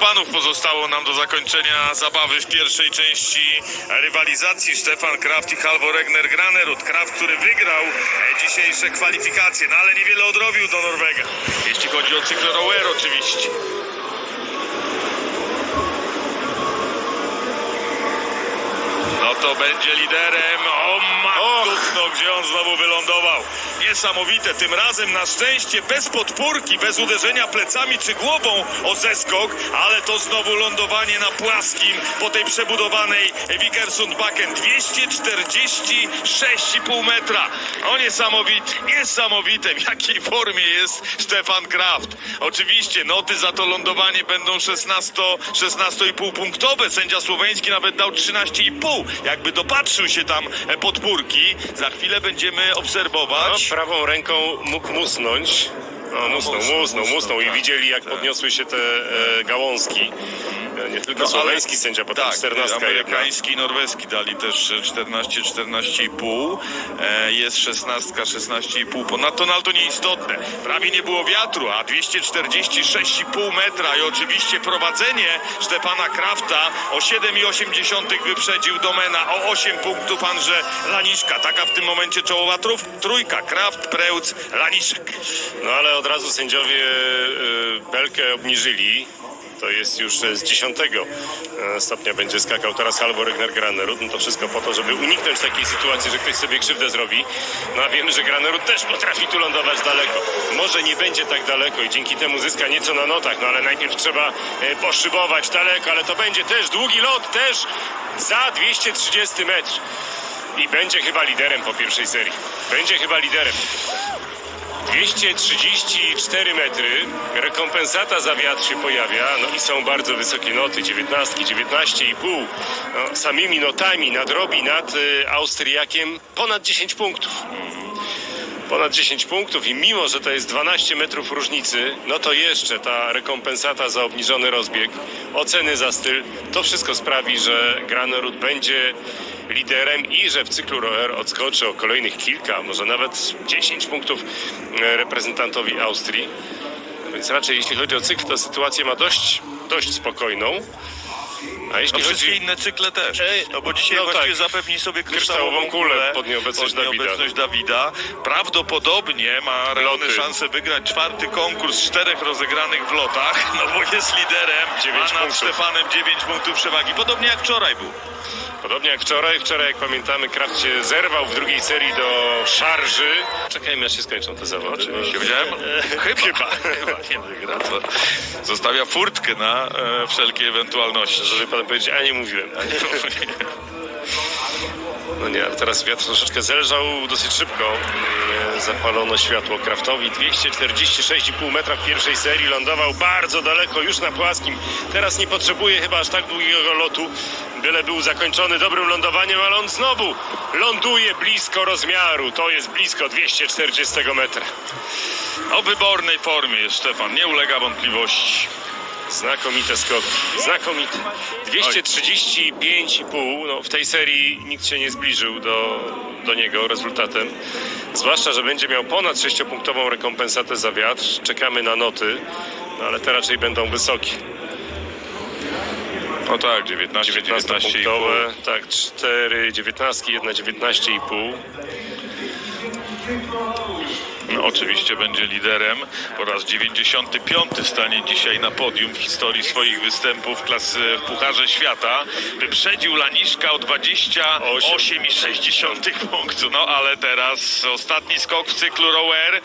Panów pozostało nam do zakończenia zabawy w pierwszej części rywalizacji. Stefan Kraft i Halvor Egner Granerud. Kraft, który wygrał dzisiejsze kwalifikacje, no ale niewiele odrobił do Norwega. Jeśli chodzi o cykl rower oczywiście. No to będzie liderem. O matko, gdzie on znowu wylądował. Niesamowite, tym razem na szczęście bez podpórki, bez uderzenia plecami czy głową o zeskok, ale to znowu lądowanie na płaskim po tej przebudowanej Wikersundbakken 246,5 metra. O niesamowity, niesamowite w jakiej formie jest Stefan Kraft. Oczywiście noty za to lądowanie będą 16, 16,5 punktowe. Sędzia słoweński nawet dał 13,5. Jakby dopatrzył się tam e, podpórki. Za chwilę będziemy No, obserwować. prawą ręką mógł musnąć. No, musnął, musnął, musnął, musnął, musnął i tak, widzieli jak tak. podniosły się te e, gałązki. Nie tylko No, ale- słoweński sędzia, potem tak, 14 jedna. amerykański i norweski dali też 14, 14,5. E, jest 16, 16,5. Ponadto, ale to nieistotne. Prawie nie było wiatru, a 246,5 metra i oczywiście prowadzenie Stefana Krafta o 7,8 wyprzedził Domena o 8 punktów Andrze Laniszka. Taka w tym momencie czołowa truf, trójka. Kraft, Prełc, Laniszek. No ale od razu sędziowie e, belkę obniżyli. To jest już z 10 e, stopnia będzie skakał teraz Halvor Egner Granerud. No to wszystko po to, żeby uniknąć takiej sytuacji, że ktoś sobie krzywdę zrobi. No a wiemy, że Granerud też potrafi tu lądować daleko. Może nie będzie tak daleko i dzięki temu zyska nieco na notach, no ale najpierw trzeba e, poszybować daleko, ale to będzie też długi lot, też za 230 metr. I będzie chyba liderem po pierwszej serii. Będzie chyba liderem. 234 metry, rekompensata za wiatr się pojawia, no i są bardzo wysokie noty, 19, 19,5. No, samymi notami nadrobi nad y, Austriakiem ponad 10 punktów. Ponad 10 punktów i mimo, że to jest 12 metrów różnicy, no to jeszcze ta rekompensata za obniżony rozbieg, oceny za styl, to wszystko sprawi, że Granerud będzie liderem i że w cyklu rower odskoczy o kolejnych kilka, może nawet 10 punktów e, reprezentantowi Austrii. Więc raczej jeśli chodzi o cykl, to sytuację ma dość, dość spokojną. A jeśli No wszystkie chodzi... inne cykle też. Ej, No bo dzisiaj no właściwie tak. zapewni sobie Kryształową kryształową kulę pod nieobecność pod Dawida. nieobecność Dawida. Prawdopodobnie ma realne Loty. szanse wygrać czwarty konkurs z czterech rozegranych w lotach, no bo jest liderem, Dziewięć a nad punktów. Stefanem 9 punktów przewagi. Podobnie jak wczoraj był. Podobnie jak wczoraj. Wczoraj, jak pamiętamy, Kraft się zerwał w drugiej serii do szarży. Czekajmy, aż się skończą te zawody. Oczywiście, bo- powiedziałem? Chyba. Chyba nie wygra. To Zostawia furtkę na e, wszelkie ewentualności. Żeby pan powiedzieć, a nie mówiłem. No nie, ale teraz wiatr troszeczkę zelżał dosyć szybko. Mm, Zapalono światło Kraftowi. 246,5 metra w pierwszej serii. Lądował bardzo daleko, już na płaskim. Teraz nie potrzebuje chyba aż tak długiego lotu. Byle był zakończony dobrym lądowaniem, ale on znowu ląduje blisko rozmiaru. To jest blisko 240 metra. O wybornej formie jest Stefan, nie ulega wątpliwości. Znakomite skoki. Znakomite. 235,5. No, w tej serii nikt się nie zbliżył do, do niego rezultatem. Zwłaszcza, że będzie miał ponad 6-punktową rekompensatę za wiatr. Czekamy na noty, no, ale te raczej będą wysokie. No tak, 19, 19 i pół. 19-punktowe, tak, 4, 19, 1, 19,5. No, oczywiście będzie liderem. Po raz 95 stanie dzisiaj na podium w historii swoich występów klas w Pucharze Świata. Wyprzedził Laniszka o 28,6 punktu. No ale teraz ostatni skok w cyklu rower.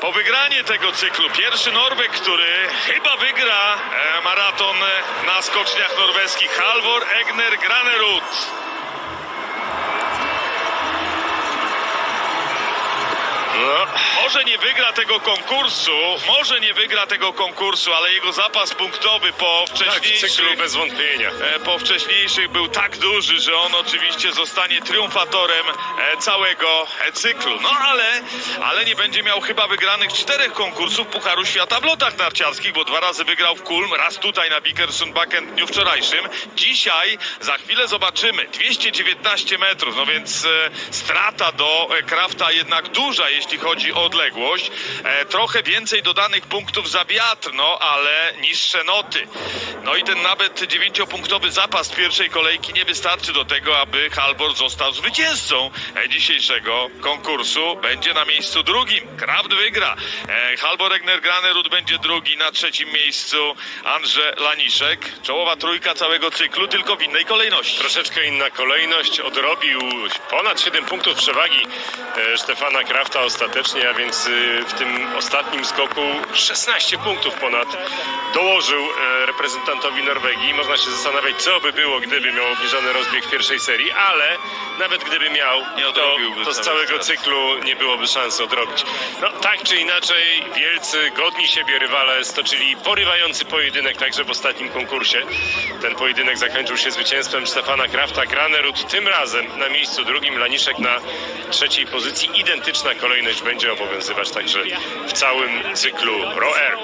Po wygranie tego cyklu pierwszy Norweg, który chyba wygra e, maraton na skoczniach norweskich. Halvor Egner Granerud. Może nie wygra tego konkursu, może nie wygra tego konkursu, ale jego zapas punktowy po tak, w cyklu wcześniejszych, bez wątpienia. e, po wcześniejszych był tak duży, że on oczywiście zostanie triumfatorem e, całego e, cyklu. No ale, ale nie będzie miał chyba wygranych czterech konkursów Pucharu Świata w lotach narciarskich, bo dwa razy wygrał w Kulm, raz tutaj na Bikersundbakken w dniu wczorajszym. Dzisiaj za chwilę zobaczymy 219 metrów, no więc strata do Krafta jednak duża, jeśli chodzi o odległość. E, trochę więcej dodanych punktów za wiatr, no ale niższe noty. No i ten nawet dziewięciopunktowy zapas pierwszej kolejki nie wystarczy do tego, aby Halvor został zwycięzcą e, dzisiejszego konkursu. Będzie na miejscu drugim. Kraft wygra. E, Halvor Egner Granerud będzie drugi, na trzecim miejscu Andrze Laniszek. Czołowa trójka całego cyklu, tylko w innej kolejności. Troszeczkę inna kolejność. Odrobił ponad 7 punktów przewagi Stefana Krafta ostatecznie, a więc y, w tym ostatnim skoku 16 punktów ponad dołożył e, reprezentantowi Norwegii. Można się zastanawiać, co by było, gdyby miał obniżony rozbieg w pierwszej serii, ale nawet gdyby miał, to, to z całego cyklu nie byłoby szansy odrobić. No tak czy inaczej, wielcy, godni siebie rywale stoczyli porywający pojedynek także w ostatnim konkursie. Ten pojedynek zakończył się zwycięstwem Stefana Krafta. Granerud tym razem na miejscu drugim, Laniszek na trzeciej pozycji. Identyczna kolejność będzie nazywać także w całym cyklu ROER.